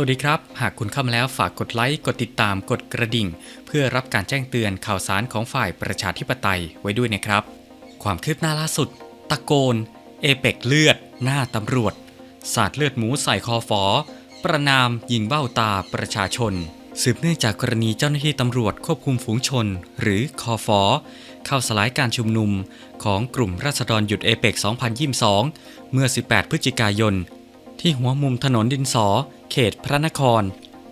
วัสดีครับ หากคุณเข้ามาแล้วฝากกดไลค์ กดติดตาม กดกระดิ่ง เพื่อรับการแจ้งเตือนข่าวสารของฝ่ายประชาธิปไตยไว้ด้วยนะครับ ความคืบหน้าล่าสุด ตะโกน เอเปกเลือด หน้าตำรวจ สาดเลือดหมูใส่คอฟอ ประนามยิงเบ้าตาประชาชน สืบเนื่องจากกรณีเจ้าหน้าที่ตำรวจควบคุมฝูงชน หรือคอฟอ เข้าสลายการชุมนุม ของกลุ่มราษฎรหยุดเอเปก2022 เมื่อ 18 พฤศจิกายน ที่หัวมุมถนนดินสอ เขตพระนคร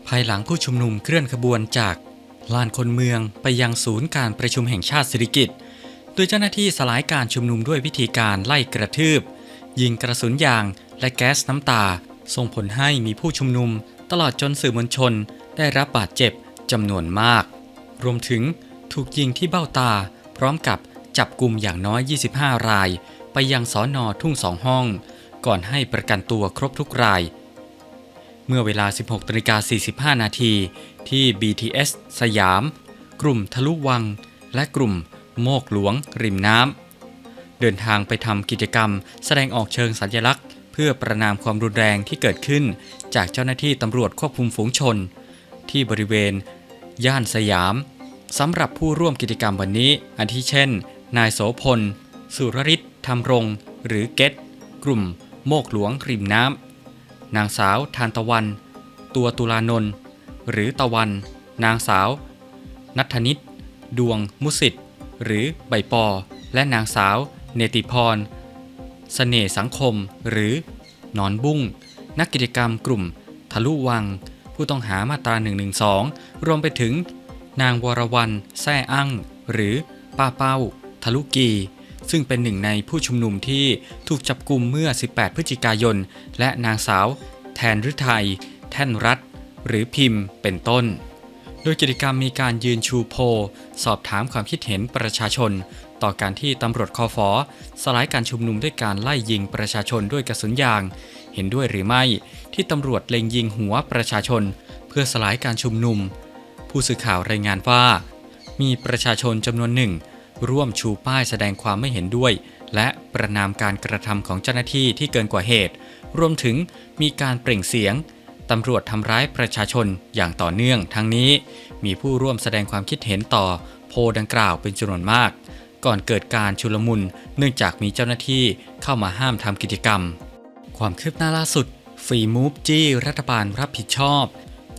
ภายหลังผู้ชุมนุมเคลื่อนขบวนจากลานคนเมืองไปยังศูนย์การประชุมแห่งชาติสิริกิติ์โดยเจ้าหน้าที่สลายการชุมนุมด้วยวิธีการไล่กระทืบ ยิงกระสุนยาง และแก๊สน้ำตา ส่งผลให้มีผู้ชุมนุม ตลอดจนสื่อมวลชน ได้รับบาดเจ็บจำนวนมาก รวมถึงถูกยิงที่เบ้าตา พร้อมกับจับกลุ่มอย่างน้อย 25 ราย ไปยังสอนอทุ่งสองห้อง ก่อนให้ประกันตัวครบทุกราย เมื่อเวลา 16นาฬิกา45 นาทีที่ BTS สยาม กลุ่มทะลุวัง และกลุ่มโมกหลวง ริมน้ำ เดินทางไปทำกิจกรรม แสดงออกเชิงสัญลักษณ์ เพื่อประนามความรุนแรงที่เกิดขึ้น จากเจ้าหน้าที่ตำรวจควบคุมฝูงชน ที่บริเวณ ย่านสยามสำหรับผู้ร่วมกิจกรรมวันนี้ อาทิเช่น นายโสพล สุรริศธรรมรง หรือเกตกลุ่ม โมกหลวงริมน้ำ นางสาวทานตะวัน ตัวตุลานนท์หรือตะวัน นางสาว นัทธนิตดวง มุสิตหรือใบปอ และนางสาว เนติพรเสน่ห์สังคม หรือหนอนบุ้ง นักกิจกรรมกลุ่ม ทะลุวัง ผู้ต้องหามาตรา 112 รวมไปถึง นางวรวรรณแซ่อั้ง หรือป้าเป้า ทะลุกี ซึ่งเป็นหนึ่งในผู้ชุมนุมที่ถูกจับกลุ่มเมื่อ 18 พฤศจิกายน และนางสาว แทนฤทัย แท่นรัฐ หรือพิมพ์ เป็นต้น โดยกิจกรรมมีการยืนชูโพ สอบถามความคิดเห็นประชาชน ต่อการที่ตำรวจคอฟอสลายการชุมนุมด้วยการไล่ยิงประชาชนด้วยกระสุนยาง เห็นด้วยหรือไม่ที่ตำรวจเล็งยิงหัวประชาชน เพื่อสลายการชุมนุม ผู้สื่อข่าวรายงานว่า มีประชาชนจำนวนหนึ่ง ร่วมชูป้ายแสดงความไม่เห็นด้วย และประนามการกระทำของเจ้าหน้าที่ที่เกินกว่าเหตุ รวมถึงมีการเปล่งเสียงตำรวจทำร้ายประชาชนอย่างต่อเนื่อง ทั้งนี้ มีผู้ร่วมแสดงความคิดเห็นต่อโพดังกล่าวเป็นจำนวนมาก ก่อนเกิดการชุลมุน เนื่องจากมีเจ้าหน้าที่เข้ามาห้ามทำกิจกรรม ความคืบหน้าล่าสุดฟรีมูฟจี้รัฐบาลรับผิดชอบ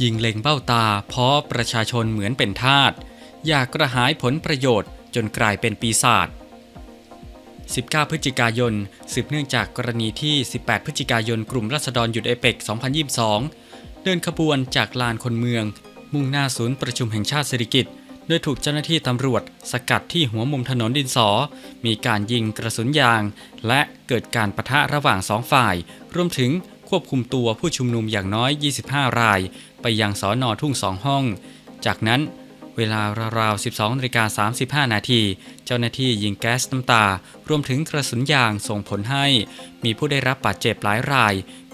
ยิงเล็งเบ้าตาเพราะประชาชนเหมือนเป็นทาสอยากกระหายผลประโยชน์ จนกลายเป็นปีศาจ 19 พฤศจิกายน สืบเนื่องจากกรณีที่ 18 พฤศจิกายน กลุ่มรัษฎรหยุดเอเปก 2022 เดินขบวนจากลานคนเมือง มุ่งหน้าศูนย์ประชุมแห่งชาติเศรษฐกิจโดยถูกเจ้าหน้าที่ตำรวจ สกัดที่หัวมุมถนนดินสอ มีการยิงกระสุนยาง และเกิดการประทะระหว่างสองฝ่าย รวมถึงควบคุมตัวผู้ชุมนุมอย่างน้อย 25 ราย ไปยังสอนอทุ่งสองห้อง จากนั้น เวลาราวๆ 12นาฬิกา35 นาที เจ้าหน้าที่ยิงแก๊สน้ำตา รวมถึงกระสุนยางส่งผลให้ มีผู้ได้รับบาดเจ็บหลายราย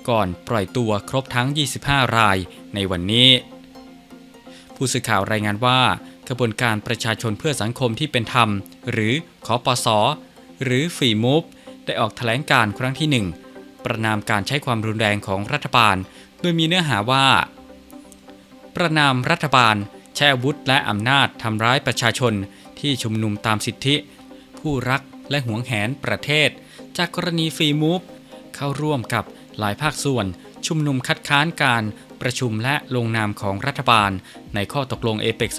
ก่อนปล่อยตัวครบทั้ง 25 รายในวันนี้ ผู้สื่อข่าวรายงานว่ากระบวนการประชาชนเพื่อสังคมที่เป็นธรรม หรือขอปสอหรือฝีมูฟได้ออกแถลงการครั้งที่ 1 ประนามการใช้ความรุนแรงของรัฐบาล โดยมีเนื้อหาว่า ประนามรัฐบาล ใช้อาวุธและอำนาจทำร้ายประชาชนที่ชุมนุมตามสิทธิ ผู้รักและหวงแหนประเทศ จากกรณีฟรีมูฟเข้าร่วมกับหลายภาคส่วน ชุมนุมคัดค้านการประชุมและลงนามของรัฐบาล ในข้อตกลงเอเปก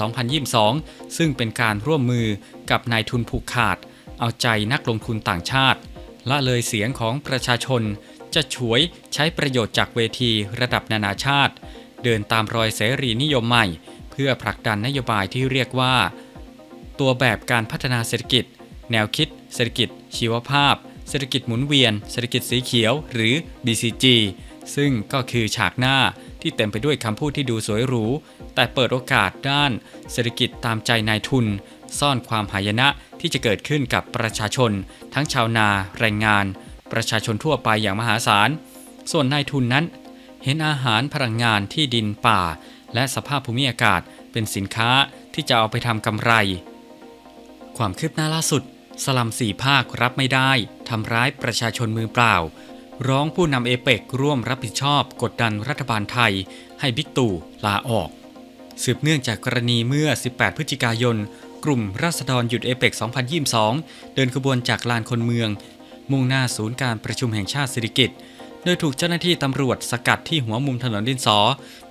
2022 ซึ่งเป็นการร่วมมือกับนายทุนผูกขาด เอาใจนักลงทุนต่างชาติ ละเลยเสียงของประชาชน จะฉวยใช้ประโยชน์จากเวทีระดับนานาชาติ เดินตามรอยเสรีนิยมใหม่ เพื่อผลักดันนโยบายที่เรียกว่า ตัวแบบการพัฒนาเศรษฐกิจ แนวคิด เศรษฐกิจ ชีวภาพ เศรษฐกิจหมุนเวียน เศรษฐกิจสีเขียว หรือ BCG ซึ่งก็คือฉากหน้าที่เต็มไปด้วยคำพูดที่ดูสวยหรู แต่เปิดโอกาสด้าน เศรษฐกิจตามใจนายทุน ซ่อนความหายนะที่จะเกิดขึ้นกับประชาชน ทั้งชาวนาแรงงาน ประชาชนทั่วไปอย่างมหาศาล ส่วนนายทุนนั้น เห็นอาหารพลังงานที่ดินป่า และสภาพภูมิอากาศเป็นสินค้าที่จะเอาไปทำกำไร ความคืบหน้าล่าสุด สลัมสี่ภาครับไม่ได้ทำร้ายประชาชนมือเปล่า ร้องผู้นำเอเปกร่วมรับผิดชอบ กดดันรัฐบาลไทย ให้บิ๊กตู่ลาออก สืบเนื่องจากกรณีเมื่อ 18 พฤศจิกายน กลุ่มราษฎรหยุดเอเปก2022 เดินขบวนจากลานคนเมือง มุ่งหน้าศูนย์การประชุมแห่งชาติสิริกิติ์ โดยถูกเจ้าหน้าที่ตำรวจสกัดที่หัวมุมถนนดินสอ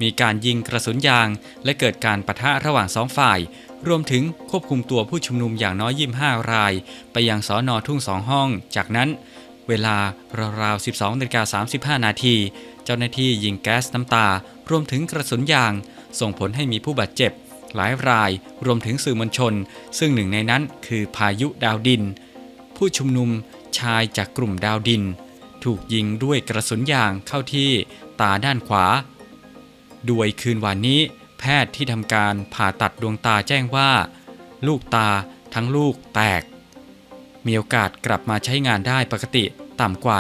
มีการยิงกระสุนยาง และเกิดการปะทะระหว่างสองฝ่าย รวมถึงควบคุมตัวผู้ชุมนุมอย่างน้อย25ราย ไปยังสอนอทุ่งสองห้อง จากนั้น เวลาราวๆ 12นาฬิกา35 นาที เจ้าหน้าที่ยิงแก๊สน้ำตา รวมถึงกระสุนยาง ส่งผลให้มีผู้บาดเจ็บ หลายราย รวมถึงสื่อมวลชน ซึ่งหนึ่งในนั้นคือพายุดาวดิน ผู้ชุมนุมชายจากกลุ่มดาวดิน ถูกยิงด้วยกระสุนยางเข้าที่ตาด้านขวา ด้วยคืนวันนี้ แพทย์ที่ทำการผ่าตัดดวงตาแจ้งว่า ลูกตาทั้งลูกแตก มีโอกาสกลับมาใช้งานได้ปกติต่ำกว่า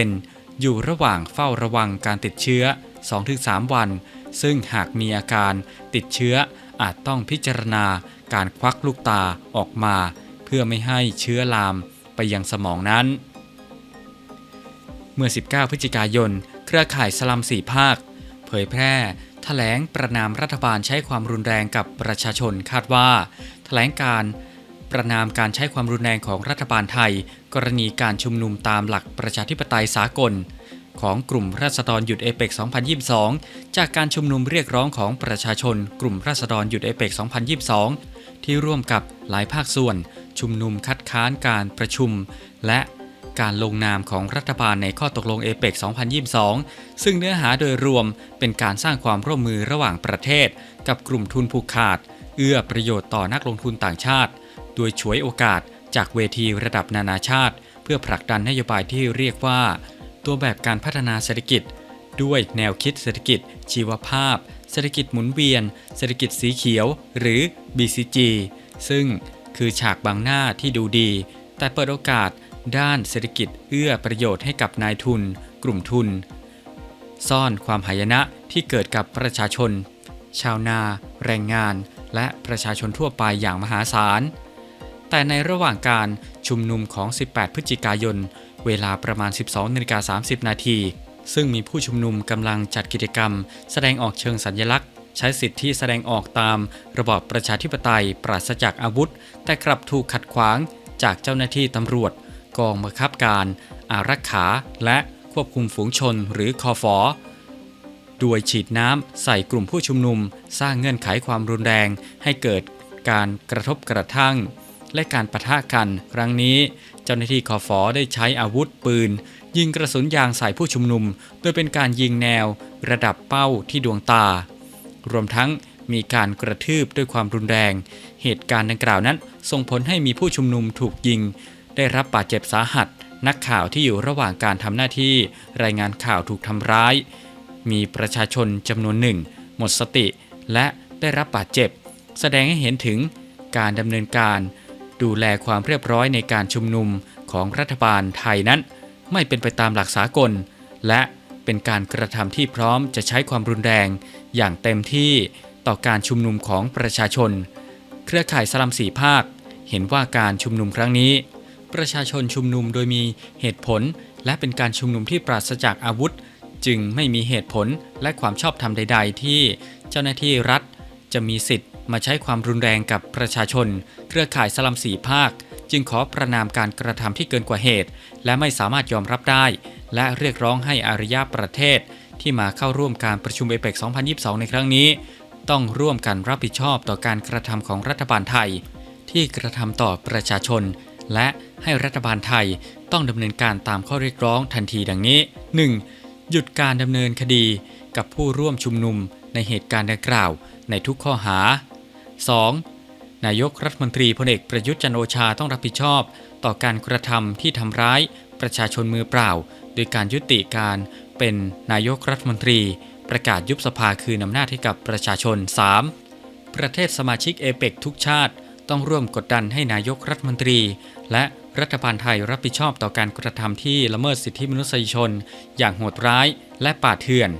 1%อยู่ระหว่างเฝ้าระวังการติดเชื้อ 2-3 วัน ซึ่งหากมีอาการติดเชื้ออาจต้องพิจารณาการควักลูกตาออกมา เพื่อไม่ให้เชื้อลามไปยังสมองนั้น เมื่อ 19 พฤศจิกายน เครือข่ายสลัมสี่ภาค เผยแพร่ถแถลงประนามรัฐบาลใช้ความรุนแรงกับประชาชนคาดว่าถแถลงการประนามการใช้ความรุนแรงของรัฐบาลไทย กรณีการชุมนุมตามหลักประชาธิปไตยสากล ของกลุ่มราษฎรหยุดเอเปก2022 จากการชุมนุมเรียกร้องของประชาชน กลุ่มราษฎรหยุดเอเปก2022 ที่ร่วมกับหลายภาคส่วน ชุมนุมคัดค้านการประชุม และ การลงนามของรัฐบาลในข้อตกลงเอเปก2022 ซึ่งเนื้อหาโดยรวมเป็นการสร้างความร่วมมือระหว่างประเทศ กับกลุ่มทุนผูกขาด เอื้อประโยชน์ต่อนักลงทุนต่างชาติ โดยฉวยโอกาสจากเวทีระดับนานาชาติ เพื่อผลักดันนโยบายที่เรียกว่า ตัวแบบการพัฒนาเศรษฐกิจ ด้วยแนวคิดเศรษฐกิจ ชีวภาพ เศรษฐกิจหมุนเวียน เศรษฐกิจสีเขียว หรือ BCG ซึ่งคือฉากบางหน้าที่ดูดี แต่เปิดโอกาส ด้านเศรษฐกิจเอื้อประโยชน์ให้กับนายทุน กลุ่มทุน ซ่อนความหายนะที่เกิดกับประชาชน ชาวนา แรงงาน และประชาชนทั่วไปอย่างมหาศาล แต่ในระหว่างการชุมนุมของ 18 พฤศจิกายน เวลาประมาณ 12นาฬิกา30 นาทีซึ่งมีผู้ชุมนุมกำลังจัดกิจกรรม แสดงออกเชิงสัญลักษณ์ ใช้สิทธิแสดงออกตาม ระบอบประชาธิปไตยปราศจากอาวุธ แต่กลับถูกขัดขวางจากเจ้าหน้าที่ตำรวจ กองบังคับการ อารักขา และควบคุมฝูงชนหรือคอฟอด้วยฉีดน้ำใส่กลุ่มผู้ชุมนุม สร้างเงื่อนไขความรุนแรง ให้เกิดการกระทบกระทั่ง และการปะทะกัน ครั้งนี้ เจ้าหน้าที่คอฟอได้ใช้อาวุธปืน ยิงกระสุนยางใส่ผู้ชุมนุม โดยเป็นการยิงแนว ระดับเป้าที่ดวงตา รวมทั้งมีการกระทืบด้วยความรุนแรง เหตุการณ์ดังกล่าวนั้น ส่งผลให้มีผู้ชุมนุมถูกยิง ได้รับบาดเจ็บสาหัส นักข่าวที่อยู่ระหว่างการทำหน้าที่ รายงานข่าวถูกทำร้าย มีประชาชนจำนวนหนึ่ง หมดสติ และได้รับบาดเจ็บ แสดงให้เห็นถึงการดำเนินการ ดูแลความเรียบร้อยในการชุมนุมของรัฐบาลไทยนั้น ไม่เป็นไปตามหลักสากล และเป็นการกระทำที่พร้อมจะใช้ความรุนแรง อย่างเต็มที่ต่อการชุมนุมของประชาชน เครือข่ายสลัมสีภาค เห็นว่าการชุมนุมครั้งนี้ ประชาชนชุมนุมโดยมีเหตุผล และเป็นการชุมนุมที่ปราศจากอาวุธ จึงไม่มีเหตุผลและความชอบธรรมใด ๆ ที่เจ้าหน้าที่รัฐ จะมีสิทธิ์มาใช้ความรุนแรงกับประชาชน เครือข่ายสลัมสีภาค จึงขอประนามการกระทำที่เกินกว่าเหตุ และไม่สามารถยอมรับได้ และเรียกร้องให้อารยาประเทศ ที่มาเข้าร่วมการประชุมเอเปก2022 ในครั้งนี้ ต้องร่วมกันรับผิดชอบต่อการกระทำของรัฐบาลไทย ที่กระทำต่อประชาชน และให้รัฐบาลไทยต้องดำเนินการตามข้อเรียกร้องทันทีดังนี้ 1. หยุดการดำเนินคดีกับผู้ร่วมชุมนุมในเหตุการณ์ดังกล่าวในทุกข้อหา 2. นายกรัฐมนตรีพลเอกประยุทธ์จันโอชาต้องรับผิดชอบ ต่อการกระทำที่ทำร้ายประชาชนมือเปล่า โดยการยุติการเป็นนายกรัฐมนตรี ประกาศยุบสภาคืนอำนาจให้กับประชาชน 3. ประเทศสมาชิกเอเปกทุกชาติ ต้องร่วมกดดันให้นายกรัฐมนตรี และรัฐบาลไทยรับผิดชอบต่อการกระทำที่ละเมิดสิทธิมนุษยชน อย่างโหดร้ายและป่าเถื่อน